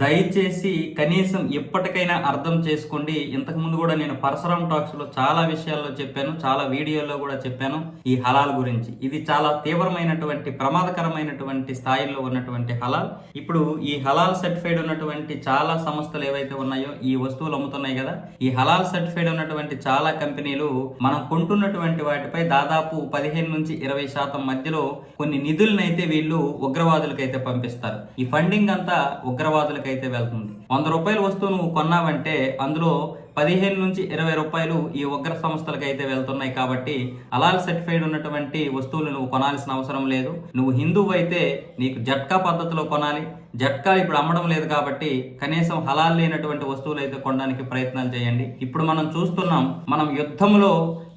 దయచేసి కనీసం ఇప్పటికైనా అర్థం చేసుకోండి. ఇంతకు ముందు కూడా నేను పరశురామ్ టాక్స్లో చాలా విషయాల్లో చెప్పాను చాలా వీడియోల్లో కూడా చెప్పాను ఈ హలాల్ గురించి. ఇది చాలా తీవ్రమైనటువంటి ప్రమాదకరమైనటువంటి స్థాయిలో ఉన్నటువంటి హలాల్. ఇప్పుడు ఈ హలాల్ సర్టిఫైడ్ ఉన్నటువంటి చాలా సంస్థలు ఏవైతే ఉన్నాయో ఈ వస్తువులు అమ్ముతున్నాయి కదా ఈ హలాల్ సర్టిఫైడ్ ఉన్నటువంటి చాలా కంపెనీలు మనం కొంటున్నటువంటి వాటిపై దాదాపు పదిహేను నుంచి ఇరవై శాతం మధ్యలో కొన్ని నిధులనైతే వీళ్ళు ఉగ్రవాదులకైతే పంపిస్తారు. ఈ ఫండింగ్ అంతా ఉగ్రవాదులు ఉగ్రవాదులకైతే వెళ్తుంది. వంద రూపాయల వస్తువు నువ్వు కొన్నావంటే అందులో పదిహేను నుంచి ఇరవై రూపాయలు ఈ ఉగ్ర సంస్థలకు అయితే వెళ్తున్నాయి కాబట్టి అలాల్ సర్టిఫైడ్ ఉన్నటువంటి వస్తువులు నువ్వు కొనాల్సిన అవసరం లేదు. నువ్వు హిందువు అయితే నీకు జట్కా పద్ధతిలో కొనాలి. జట్కా ఇప్పుడు అమ్మడం లేదు కాబట్టి కనీసం హలాల్ లేనటువంటి వస్తువులు అయితే కొనడానికి ప్రయత్నాలు చేయండి. ఇప్పుడు మనం చూస్తున్నాం మనం యుద్ధంలో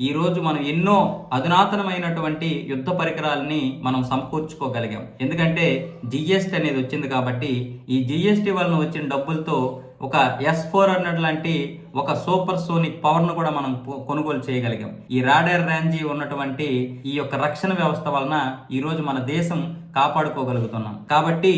ఈ రోజు మనం ఎన్నో అధునాతనమైనటువంటి యుద్ధ పరికరాలని మనం సమకూర్చుకోగలిగాం. ఎందుకంటే జిఎస్టీ అనేది వచ్చింది కాబట్టి ఈ జిఎస్టీ వలన వచ్చిన డబ్బులతో ఒక ఎస్ ఫోర్ హండ్రెడ్ లాంటి ఒక సూపర్ సోనిక్ పవర్ను కూడా మనం కొనుగోలు చేయగలిగాం. ఈ రాడర్ రేంజీ ఉన్నటువంటి ఈ యొక్క రక్షణ వ్యవస్థ వలన ఈరోజు మన దేశం కాపాడుకోగలుగుతున్నాం. కాబట్టి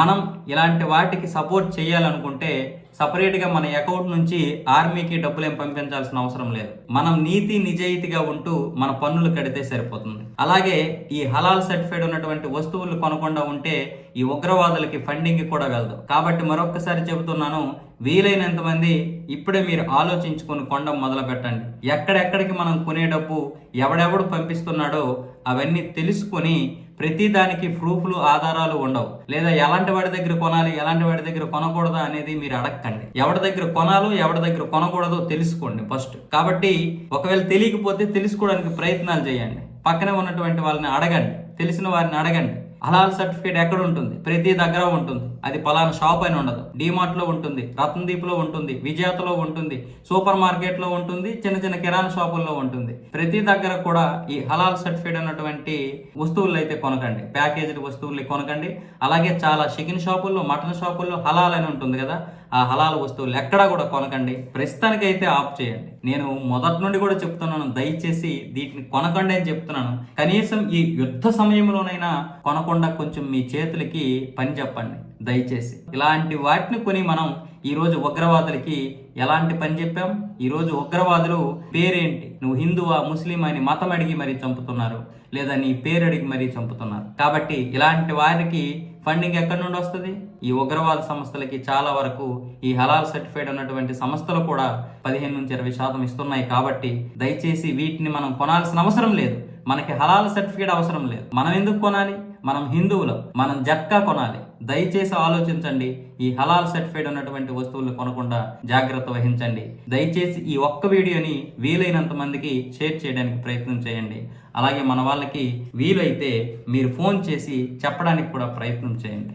మనం ఇలాంటి వాటికి సపోర్ట్ చేయాలనుకుంటే సపరేట్గా మన అకౌంట్ నుంచి ఆర్మీకి డబ్బులు ఏం పంపించాల్సిన అవసరం లేదు. మనం నీతి నిజాయితీగా ఉంటూ మన పన్నులు కడితే సరిపోతుంది. అలాగే ఈ హలాల్ సర్టిఫైడ్ ఉన్నటువంటి వస్తువులు కొనకుండా ఉంటే ఈ ఉగ్రవాదులకి ఫండింగ్ కూడా వెళ్దు కాబట్టి మరొకసారి చెబుతున్నాను వీలైనంత మంది ఇప్పుడే మీరు ఆలోచించుకొని కొండం మొదలు పెట్టండి ఎక్కడెక్కడికి మనం కొనే డబ్బు ఎవడెవడు పంపిస్తున్నాడో అవన్నీ తెలుసుకొని ప్రతి దానికి ప్రూఫ్లు ఆధారాలు ఉండవు. లేదా ఎలాంటి వాడి దగ్గర కొనాలి ఎలాంటి వాడి దగ్గర కొనకూడదా అనేది మీరు అడగండి ఎవరి దగ్గర కొనాలో ఎవరి దగ్గర కొనకూడదో తెలుసుకోండి ఫస్ట్. కాబట్టి ఒకవేళ తెలియకపోతే తెలుసుకోవడానికి ప్రయత్నాలు చేయండి. పక్కనే ఉన్నటువంటి వాళ్ళని అడగండి. తెలిసిన వారిని అడగండి. హలాల్ సర్టిఫికేట్ ఎక్కడ ఉంటుంది? ప్రతి దగ్గర ఉంటుంది. అది పలానా షాప్ అని ఉండదు. డిమార్ట్లో ఉంటుంది. రత్నదీప్లో ఉంటుంది. విజేతలో ఉంటుంది. సూపర్ మార్కెట్లో ఉంటుంది. చిన్న చిన్న కిరాణా షాపుల్లో ఉంటుంది. ప్రతి దగ్గర కూడా ఈ హలాల్ సర్టిఫికేట్ అన్నటువంటి వస్తువులు అయితే కొనకండి. ప్యాకేజ్డ్ వస్తువులు కొనకండి. అలాగే చాలా చికెన్ షాపుల్లో మటన్ షాపుల్లో హలాల్ అని ఉంటుంది కదా. ఆ హలాల్ వస్తువులు ఎక్కడా కూడా కొనకండి. ప్రస్తుతానికైతే ఆఫ్ చేయండి. నేను మొదటి నుండి కూడా చెప్తున్నాను దయచేసి వీటిని కొనకండి అని చెప్తున్నాను. కనీసం ఈ యుద్ధ సమయంలోనైనా కొనకుండా కొంచెం మీ చేతులకి పని చెప్పండి దయచేసి. ఇలాంటి వాటిని కొని మనం ఈరోజు ఉగ్రవాదులకి ఎలాంటి పని చెప్పాం? ఈరోజు ఉగ్రవాదులు పేరేంటి? నువ్వు హిందువా ముస్లిం అని మతం అడిగి మరీ చంపుతున్నారు లేదా నీ పేరు అడిగి మరీ చంపుతున్నారు. కాబట్టి ఇలాంటి వారికి ఫండింగ్ ఎక్కడి నుండి వస్తుంది? ఈ ఉగ్రవాద సంస్థలకి చాలా వరకు ఈ హలాల్ సర్టిఫైడ్ ఉన్నటువంటి సంస్థలు కూడా పదిహేను నుంచి ఇరవై శాతం ఇస్తున్నాయి కాబట్టి దయచేసి వీటిని మనం కొనాల్సిన అవసరం లేదు. మనకి హలాల్ సర్టిఫికేట్ అవసరం లేదు. మనం ఎందుకు కొనాలి? మనం హిందువులం. మనం జట్కా కొనాలి. దయచేసి ఆలోచించండి. ఈ హలాల్ సర్టిఫైడ్ ఉన్నటువంటి వస్తువులు కొనకుండా జాగ్రత్త వహించండి. దయచేసి ఈ ఒక్క వీడియోని వీలైనంత మందికి షేర్ చేయడానికి ప్రయత్నం చేయండి. అలాగే మన వాళ్ళకి వీలైతే మీరు ఫోన్ చేసి చెప్పడానికి కూడా ప్రయత్నం చేయండి.